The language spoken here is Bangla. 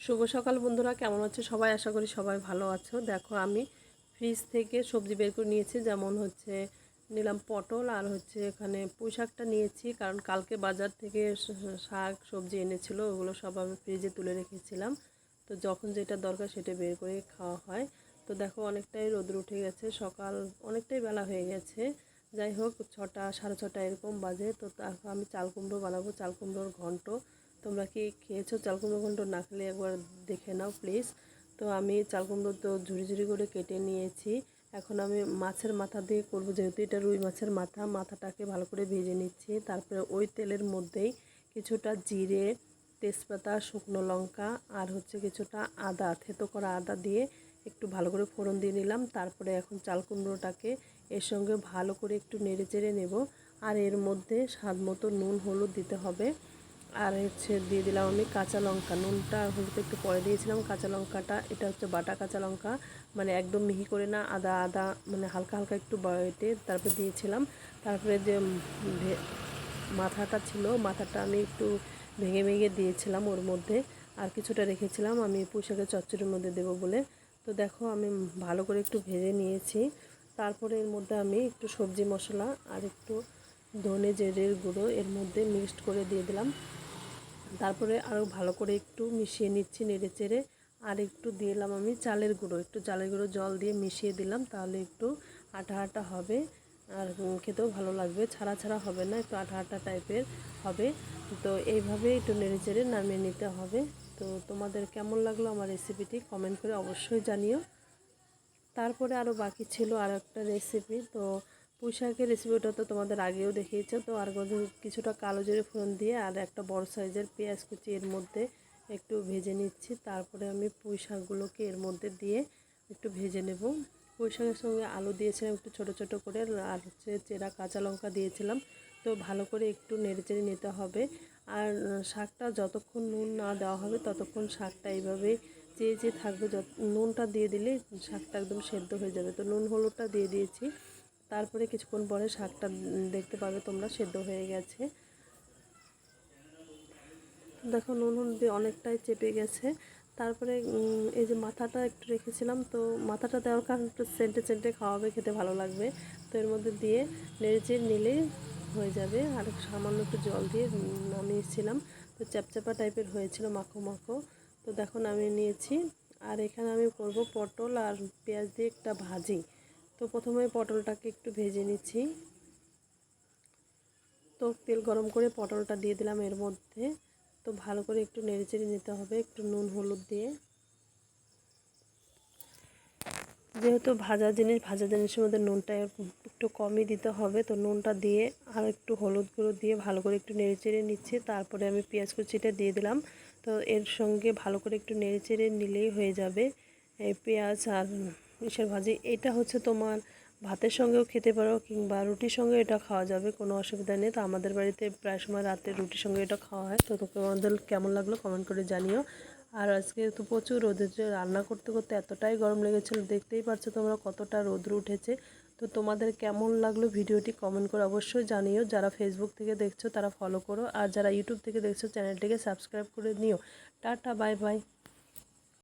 শুভ সকাল বন্ধুরা, কেমন আছে সবাই? আশা করি সবাই ভালো আছো। দেখো, আমি ফ্রিজ থেকে সবজি বের করে নিয়েছি, যেমন হচ্ছে নিলাম পটল আর হচ্ছে এখানে পুঁই শাকটা নিয়েছি, কারণ কালকে বাজার থেকে শাক, সবজি এনেছিল, ওগুলো সব আমি ফ্রিজে তুলে রেখেছিলাম। তো যখন যেটা দরকার সেটা বের করে খাওয়া হয়। তো দেখো, অনেকটাই রোদ্র উঠে গেছে, সকাল অনেকটাই বেলা হয়ে গেছে। যাই হোক, ছটা, সাড়ে ছটা এরকম বাজে। তো আমি চাল কুমড়ো বানাবো, চাল কুমড়োর ঘন্ট। তোমরা কি খেয়েছো চাল কুমড়ো ঘন্ট না খেলে একবার দেখে নাও প্লিজ তো আমি চাল কুমড়ো তো ঝুড়ি ঝুড়ি করে কেটে নিয়েছি। এখন আমি মাছের মাথা দিয়ে করব, যেহেতু এটা রুই মাছের মাথা, মাথাটাকে ভালো করে ভেজে নিচ্ছি। তারপরে ওই তেলের মধ্যেই কিছুটা জিরে, তেজপাতা, শুকনো লঙ্কা, আর হচ্ছে কিছুটা আদা, থেতো করা আদা দিয়ে একটু ভালো করে ফোড়ন দিয়ে নিলাম। তারপরে এখন চাল কুমড়োটাকে এর সঙ্গে ভালো করে একটু নেড়ে চেড়ে নেব। আর এর মধ্যে স্বাদ মতো নুন, হলুদ দিতে হবে। আর হচ্ছে দিয়ে দিলাম আমি কাঁচা লঙ্কা। নুনটা আর হলুদ একটু পরে দিয়েছিলাম, কাঁচা লঙ্কাটা, এটা হচ্ছে বাটা কাঁচা লঙ্কা। মানে একদম মিহি করে না, আদা আদা মানে হালকা হালকা একটু বেটে তারপরে দিয়েছিলাম। তারপরে যে মাথাটা ছিল, মাথাটা আমি একটু ভেঙে ভেঙে দিয়েছিলাম ওর মধ্যে। আর কিছুটা রেখেছিলাম, আমি পুঁশাকে চচ্চড়ির মধ্যে দেবো বলে। তো দেখো, আমি ভালো করে একটু ভেজে নিয়েছি। তারপরে এর মধ্যে আমি একটু সবজি মশলা আর একটু ধনে জিরের গুঁড়ো এর মধ্যে মিক্সড করে দিয়ে দিলাম। তারপরে আরও ভালো করে একটু মিশিয়ে নিচ্ছি নেড়ে চেড়ে। আর একটু দিলাম আমি চালের গুঁড়ো। একটু চালের গুঁড়ো জল দিয়ে মিশিয়ে দিলাম, তাহলে একটু আঠা আঠা হবে। আর খেতেও ভালো লাগবে, ছাড়া ছাড়া হবে না, একটু আঠা আঠা টাইপের হবে। তো এইভাবে একটু নেড়ে চেড়ে নামিয়ে নিতে হবে। তো তোমাদের কেমন লাগল আমার রেসিপিটি কমেন্ট করে অবশ্যই জানিও। তারপরে আরও বাকি ছিল আর একটা রেসিপি তো পুঁই শাকের রেসিপিটা তো তোমাদের আগেও দেখিয়েছে। তো আর কিছুটা কালো জিরে ফোড়ন দিয়ে আর একটা বড় সাইজের পেঁয়াজ কুচি এর মধ্যে একটু ভেজে নিচ্ছি। তারপরে আমি পুঁই শাকগুলোকে এর মধ্যে দিয়ে একটু ভেজে নেব। পুঁই শাকের সঙ্গে আলু দিয়েছিলাম একটু ছোট ছোট করে, আর হচ্ছে চেরা কাঁচা লঙ্কা দিয়েছিলাম। তো ভালো করে একটু নেড়েচেড়ে নিতে হবে। আর শাকটা যতক্ষণ নুন না দেওয়া হবে, ততক্ষণ শাকটা এইভাবেই চেয়ে চেয়ে থাকবে। যত নুনটা দিয়ে দিলে শাকটা একদম সেদ্ধ হয়ে যাবে। তো নুন হলুদটা দিয়ে দিয়েছি। তারপরে কিছুক্ষণ পরে শাকটা দেখতে পাবে তোমরা, সেদ্ধ হয়ে গেছে। দেখো নুন দিয়ে অনেকটাই চেপে গেছে। তারপরে এই যে মাথাটা একটু রেখেছিলাম, তো মাথাটা দেওয়ার কারণ একটু সেন্টে সেন্টে খাওয়াবে, খেতে ভালো লাগবে। তো এর মধ্যে দিয়ে নেড়েচে নিলেই হয়ে যাবে, আর সামান্য একটু জল দিয়ে নামিয়েছিলাম। তো চ্যাপচ্যাপা টাইপের হয়েছিল, মাখো মাখো। তো দেখো নামিয়ে নিয়েছি। আর এখানে আমি করব পটল আর পেঁয়াজ দিয়ে একটা ভাজি। তো প্রথমে পটলটাকে একটু ভেজে নিচ্ছি। তো তেল গরম করে পটলটা দিয়ে দিলাম এর মধ্যে। তো ভালো করে একটু নেড়েচেড়ে নিতে হবে, একটু নুন, হলুদ দিয়ে। যেহেতু ভাজা জিনিস, ভাজা জিনিসের মধ্যে নুনটা একটু কমই দিতে হবে, তো নুনটা দিয়ে আর একটু হলুদ গুঁড়ো দিয়ে ভালো করে একটু নেড়েচেড়ে নিচ্ছি। তারপরে আমি পেঁয়াজ কুচিটা দিয়ে দিলাম। তো এর সঙ্গে ভালো করে একটু নেড়েচেড়ে নিলেই হয়ে যাবে। এই পেঁয়াজ আর ইসের ভাজি, এটা হচ্ছে তোমার ভাতের সঙ্গেও খেতে পারো কিংবা রুটির সঙ্গে এটা খাওয়া যাবে, কোনো অসুবিধা নেই। তো আমাদের বাড়িতে প্রায় সময় রাতে রুটির সঙ্গে এটা খাওয়া হয়। তো তোমাদের কেমন লাগল কমেন্ট করে জানিও। আর আজকে তো প্রচুর রোদের রান্না করতে করতে এতটাই গরম লেগেছিলো, দেখতেই পারছ তোমরা কতটা রোদ্র উঠেছে। তো তোমাদের কেমন লাগল ভিডিওটি কমেন্ট করে অবশ্যই জানিও। যারা ফেসবুক থেকে দেখছ তারা ফলো করো। আর যারা ইউটিউব থেকে দেখছ চ্যানেলটিকে সাবস্ক্রাইব করে নিও। Tata bye bye